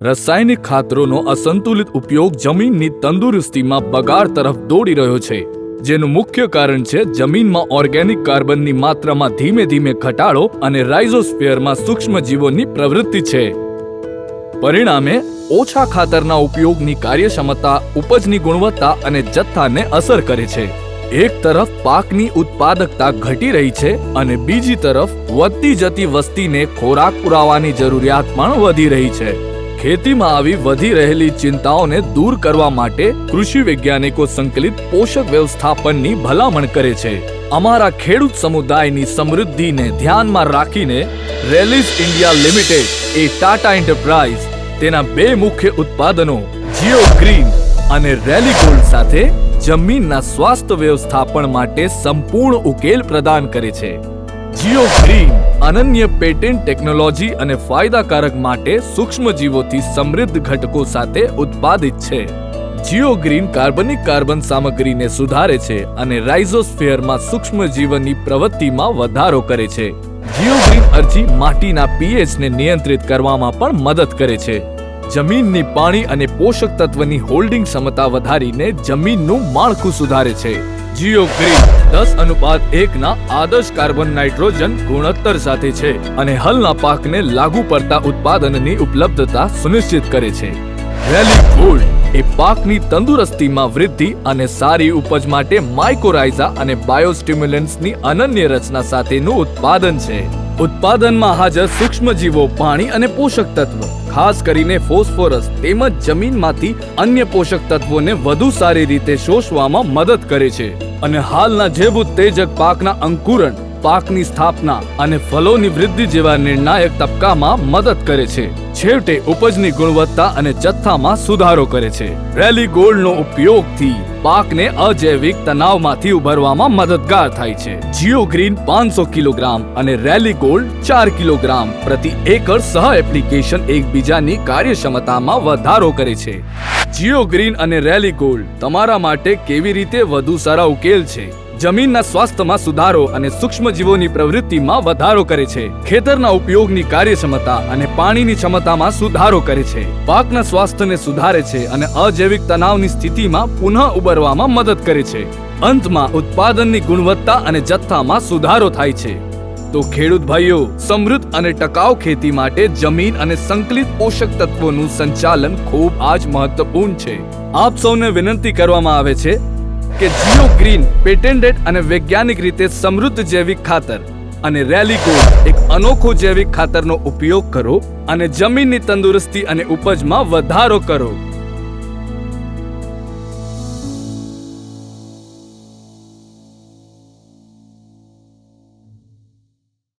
રાસાયણિક ખાતરોનો અસંતુલિત ઉપયોગ જમીનની તંદુરસ્તીમાં બગાડ તરફ દોડી રહ્યો છે, જેનું મુખ્ય કારણ છે જમીનમાં ઓર્ગેનિક કાર્બનની માત્રામાં ધીમે ધીમે ઘટાડો અને રાઇઝોસ્ફિયરમાં સૂક્ષ્મજીવોની પ્રવૃત્તિ છે. પરિણામે, ઓછા ખાતરના ઉપયોગની કાર્યક્ષમતા, ઉપજની ગુણવત્તા અને જથ્થાને અસર કરે છે. એક તરફ પાકની ઉત્પાદકતા ઘટી રહી છે અને બીજી તરફ વધતી જતી વસ્તીને ખોરાક પુરાવાની જરૂરિયાત પણ વધી રહી છે. ખેતીમાં આવી વધી રહેલી ચિંતાઓને દૂર કરવા માટે કૃષિ વૈજ્ઞાનિકો સંકલિત પોષક વ્યવસ્થાપનની ભલામણ કરે છે. અમારા ખેડૂત સમુદાયની સમૃદ્ધિને ધ્યાનમાં રાખીને Rallis India Limited, a Tata Enterprise, તેના બે મુખ્ય ઉત્પાદનો જીઓ ગ્રીન અને રેલી ગોલ્ડ સાથે જમીનના સ્વાસ્થ્ય વ્યવસ્થાપન માટે સંપૂર્ણ ઉકેલ પ્રદાન કરે છે. જીઓ ગ્રીન અનન્ય પેટેન્ટ ટેકનોલોજી અને ફાયદાકારક માટે સૂક્ષ્મજીવોથી સમૃદ્ધ ઘટકો સાથે ઉત્પાદિત છે. જીઓ ગ્રીન કાર્બનિક કાર્બન સામગ્રીને સુધારે છે અને રાઇઝોસ્ફિયરમાં સૂક્ષ્મજીવનની પ્રવૃત્તિમાં વધારો કરે છે. જીઓ ગ્રીન અરજી માટીના પીએચને નિયંત્રિત કરવામાં પણ મદદ કરે છે. જમીનની પાણી અને પોષક તત્વની હોલ્ડિંગ ક્ષમતા વધારીને જમીનનું માળખું સુધારે છે. જીઓ ગ્રીન દસ અનુપાત એકના આદર્શ કાર્બન નાઇટ્રોજન ગુણોત્તર સાથે છે અને હલના પાકને લાગુ પડતા ઉત્પાદનની ઉપલબ્ધતા સુનિશ્ચિત કરે છે. વેલી ગોલ્ડ એ પાકની તંદુરસ્તીમાં વૃદ્ધિ અને સારી ઉપજ માટે માઇકોરાઇઝા અને બાયોસ્ટિમ્યુલન્ટ્સની અનન્ય રચના સાથેનું ઉત્પાદન છે. ઉત્પાદનમાં હાજર સૂક્ષ્મજીવો પાણી અને પોષક તત્વો, ખાસ કરીને ફોસ્ફોરસ તેમજ જમીનમાંથી અન્ય પોષક તત્વોને વધુ સારી રીતે શોષવામાં મદદ કરે છે. અને હાલના જૈવ ઉત્તેજક પાકના અંકુરણ, પાકની સ્થાપના અને ફલોની વૃદ્ધિ જેવા નિર્ણાયક તબક્કામાં મદદ કરે છે. છેવટે ઉપજની ગુણવત્તા અને જથ્થામાં સુધારો કરે છે. રેલી ગોલ્ડનો ઉપયોગથી પાકને અજૈવિક તણાવમાંથી ઉભરવામાં મદદગાર થાય છે. જીઓ ગ્રીન પાંચસો કિલોગ્રામ અને રેલી ગોલ્ડ ચાર કિલોગ્રામ પ્રતિ એકર સહ એપ્લિકેશન એકબીજાની કાર્યક્ષમતામાં વધારો કરે છે. જીઓ ગ્રીન અને રેલી ગોલ્ડ તમારા માટે કેવી રીતે વધુ સારા ઉકેલ છે? જમીનના સ્વાસ્થ્યમાં સુધારો અને સૂક્ષ્મજીવોની પ્રવૃત્તિમાં વધારો કરે છે. ખેતરના ઉપયોગની કાર્યક્ષમતા અને પાણીની ક્ષમતામાં સુધારો કરે છે. પાકના સ્વાસ્થ્યને સુધારે છે અને અજૈવિક તણાવની સ્થિતિમાં પુનઃ ઉભરવામાં મદદ કરે છે. અંતમાં, ઉત્પાદનની ગુણવત્તા અને જથ્થામાં સુધારો થાય છે. તો ખેડૂત ભાઈઓ, સમૃદ્ધ અને ટકાઉ ખેતી માટે જમીન અને સંકલિત પોષક તત્વોનું સંચાલન ખૂબ આજ મહત્વપૂર્ણ છે. આપ સૌને વિનંતી કરવામાં આવે છે કે જીઓ ગ્રીન પેટેન્ટેડ અને વૈજ્ઞાનિક રીતે સમૃદ્ધ જૈવિક ખાતર અને રેલી ગોલ્ડ એક અનોખો જૈવિક ખાતરનો ઉપયોગ કરો અને જમીનની તંદુરસ્તી અને ઉપજમાં વધારો કરો.